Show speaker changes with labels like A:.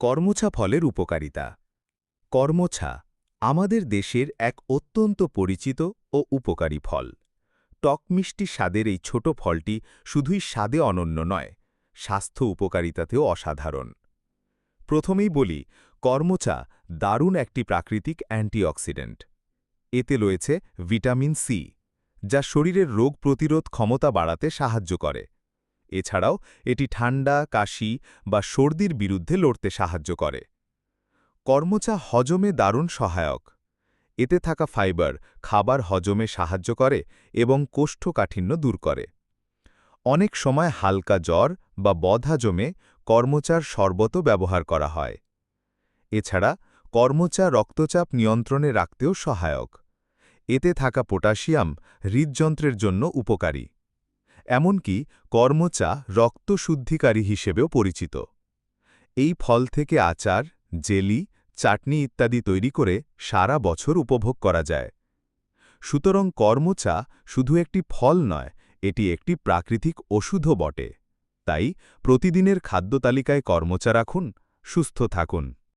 A: কর্মছা ফলের উপকারিতা। কর্মছা, আমাদের দেশের এক অত্যন্ত পরিচিত ও উপকারী ফল। টক মিষ্টি স্বাদের এই ছোট ফলটি শুধুই স্বাদে অনন্য নয়, স্বাস্থ্য উপকারিতাতেও অসাধারণ। প্রথমেই বলি কর্মচা দারুণ একটি প্রাকৃতিক অ্যান্টিঅক্সিডেন্ট। এতে রয়েছে ভিটামিন সি, যা শরীরের রোগ প্রতিরোধ ক্ষমতা বাড়াতে সাহায্য করে। এছাড়াও এটি ঠান্ডা, কাশি বা সর্দির বিরুদ্ধে লড়তে সাহায্য করে। কর্মচা হজমে দারুণ সহায়ক। এতে থাকা ফাইবার খাবার হজমে সাহায্য করে এবং কোষ্ঠকাঠিন্য দূর করে। অনেক সময় হালকা জ্বর বা বদহাজমে কর্মচার শরবত ব্যবহার করা হয়। এছাড়া কর্মচা রক্তচাপ নিয়ন্ত্রণে রাখতেও সহায়ক। এতে থাকা পটাশিয়াম হৃদযন্ত্রের জন্য উপকারী। এমনকি কর্মচা রক্তশুদ্ধিকারী হিসেবেও পরিচিত। এই ফল থেকে আচার, জেলি, চাটনি ইত্যাদি তৈরি করে সারা বছর উপভোগ করা যায়। সুতরাং কর্মচা শুধু একটি ফল নয়, এটি একটি প্রাকৃতিক ওষুধও বটে। তাই প্রতিদিনের খাদ্য তালিকায় কর্মচা রাখুন, সুস্থ থাকুন।